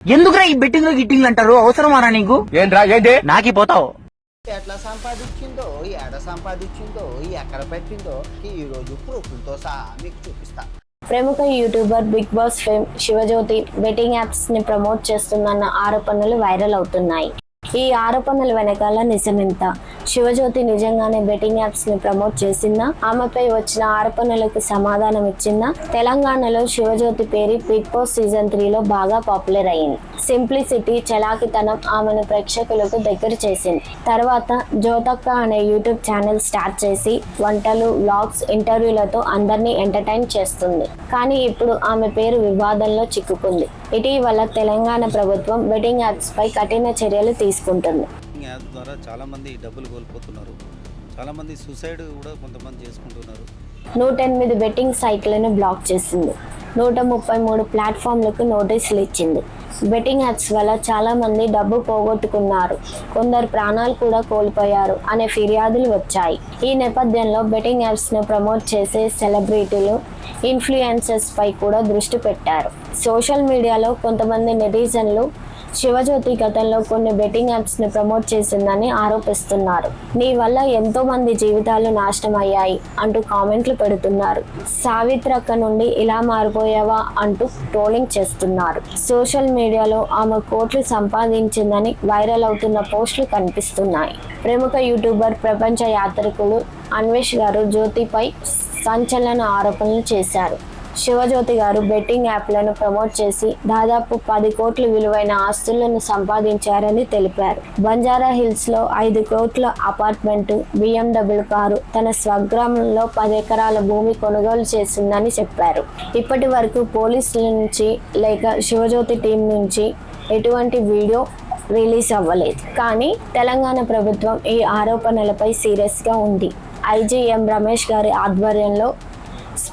ఎందుకురా ఈ బెట్టింగ్ గిట్టింగ్ అంటారు అవసరమారా నీకు? ఏంట్రా ఏంటి? నాకి పోతావు. ఎట్లా సంపాదించిందో ఎడ సంపాదించిందో ఎక్కడ పెట్టిందో ఈ రోజు ప్రూఫ్లతో సహా మీకు చూపిస్తా. ప్రముఖ YouTuber big boss fame Shivajyothi betting యాప్స్ని ప్రమోట్ చేస్తుందన్న ఆరోపణలు వైరల్ అవుతున్నాయి. ఈ ఆరోపణల వెనకాల నిజమెంత? శివజ్యోతి నిజంగానే బెట్టింగ్ యాప్స్ని ప్రమోట్ చేసిందా? ఆమెపై వచ్చిన ఆరోపణలకు సమాధానం ఇచ్చిందా? తెలంగాణలో శివజ్యోతి పేరు బిగ్ బాస్ సీజన్ త్రీలో బాగా పాపులర్ అయింది. సింప్లిసిటీ చలాకితనం ఆమెను ప్రేక్షకులకు దగ్గర చేసింది. తర్వాత జ్యోతక్క అనే యూట్యూబ్ ఛానల్ స్టార్ట్ చేసి వంటలు వ్లాగ్స్ ఇంటర్వ్యూలతో అందరినీ ఎంటర్టైన్ చేస్తుంది. కానీ ఇప్పుడు ఆమె పేరు వివాదంలో చిక్కుకుంది. ఇటీవల తెలంగాణ ప్రభుత్వం బెట్టింగ్ యాప్స్ పై కఠిన చర్యలు తీసుకుంటుంది. బెట్టింగ్ యాప్ ద్వారా చాలామంది డబ్బులు కోల్పోతున్నారు. చాలామంది సూసైడ్ కూడా కొంతమంది చేసుకుంటున్నారు. నూట ఎనిమిది బెట్టింగ్ సైట్లను బ్లాక్ చేసింది. నూట ముప్పై మూడు ప్లాట్ఫామ్లకు నోటీసులు ఇచ్చింది. బెట్టింగ్ యాప్స్ వల్ల చాలామంది డబ్బు పోగొట్టుకున్నారు. కొందరు ప్రాణాలు కూడా కోల్పోయారు అనే ఫిర్యాదులు వచ్చాయి. ఈ నేపథ్యంలో బెట్టింగ్ యాప్స్ను ప్రమోట్ చేసే సెలబ్రిటీలు ఇన్ఫ్లుయెన్సర్స్పై కూడా దృష్టి పెట్టారు. సోషల్ మీడియాలో కొంతమంది నెటిజన్లు శివజ్యోతి గతంలో కొన్ని బెట్టింగ్ యాప్స్ని ప్రమోట్ చేసిందని ఆరోపిస్తున్నారు. నీ వల్ల ఎంతో మంది జీవితాలు నాశనం అయ్యాయి అంటూ కామెంట్లు పెడుతున్నారు. సావిత్రక్క నుండి ఇలా మారిపోయావా అంటూ ట్రోలింగ్ చేస్తున్నారు. సోషల్ మీడియాలో ఆమె కోట్లు సంపాదించిందని వైరల్ అవుతున్న పోస్టులు కనిపిస్తున్నాయి. ప్రముఖ యూట్యూబర్ ప్రపంచ యాత్రికులు అన్వేష్ గారు జ్యోతిపై సంచలన ఆరోపణలు చేశారు. శివజ్యోతి గారు బెట్టింగ్ యాప్లను ప్రమోట్ చేసి దాదాపు పది కోట్ల విలువైన ఆస్తులను సంపాదించారని తెలిపారు. బంజారా హిల్స్లో ఐదు కోట్ల అపార్ట్మెంట్ బిఎండబ్ల్యూ కారు తన స్వగ్రామంలో పది ఎకరాల భూమి కొనుగోలు చేసిందని చెప్పారు. ఇప్పటి వరకు పోలీసుల నుంచి లేక శివజ్యోతి టీం నుంచి ఎటువంటి వీడియో రిలీజ్ అవ్వలేదు. కానీ తెలంగాణ ప్రభుత్వం ఈ ఆరోపణలపై సీరియస్గా ఉంది. ఐజీఎం రమేష్ గారి ఆధ్వర్యంలో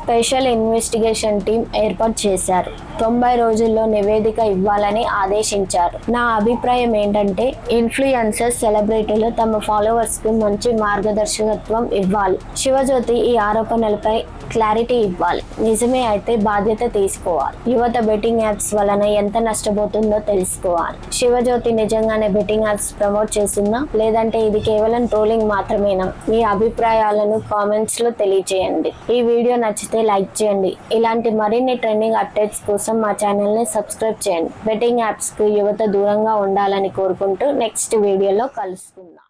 స్పెషల్ ఇన్వెస్టిగేషన్ టీం ఏర్పాటు చేశారు. తొంభై రోజుల్లో నివేదిక ఇవ్వాలని ఆదేశించారు. నా అభిప్రాయం ఏంటంటే ఇన్ఫ్లుయెన్సర్స్ సెలబ్రిటీలు తమ ఫాలోవర్స్కు మంచి మార్గదర్శకత్వం ఇవ్వాలి. శివజ్యోతి ఈ ఆరోపణలపై క్లారిటీ ఇవ్వాలి. నిజమే అయితే బాధ్యత తీసుకోవాలి. యువత బెట్టింగ్ యాప్స్ వలన ఎంత నష్టపోతుందో తెలుసుకోవాలి. శివజ్యోతి నిజంగానే బెట్టింగ్ యాప్స్ ప్రమోట్ చేస్తుందా లేదంటే ఇది కేవలం ట్రోలింగ్ మాత్రమేనా? మీ అభిప్రాయాలను కామెంట్స్లో తెలియజేయండి ఈ వీడియో నచ్చితే లైక్ చేయండి. ఇలాంటి మరిన్ని ట్రెండింగ్ అప్డేట్స్ కోసం మా ఛానల్ని సబ్స్క్రైబ్ చేయండి. బెట్టింగ్ యాప్స్కు యువత దూరంగా ఉండాలని కోరుకుంటూ నెక్స్ట్ వీడియోలో కలుసుకుందాం.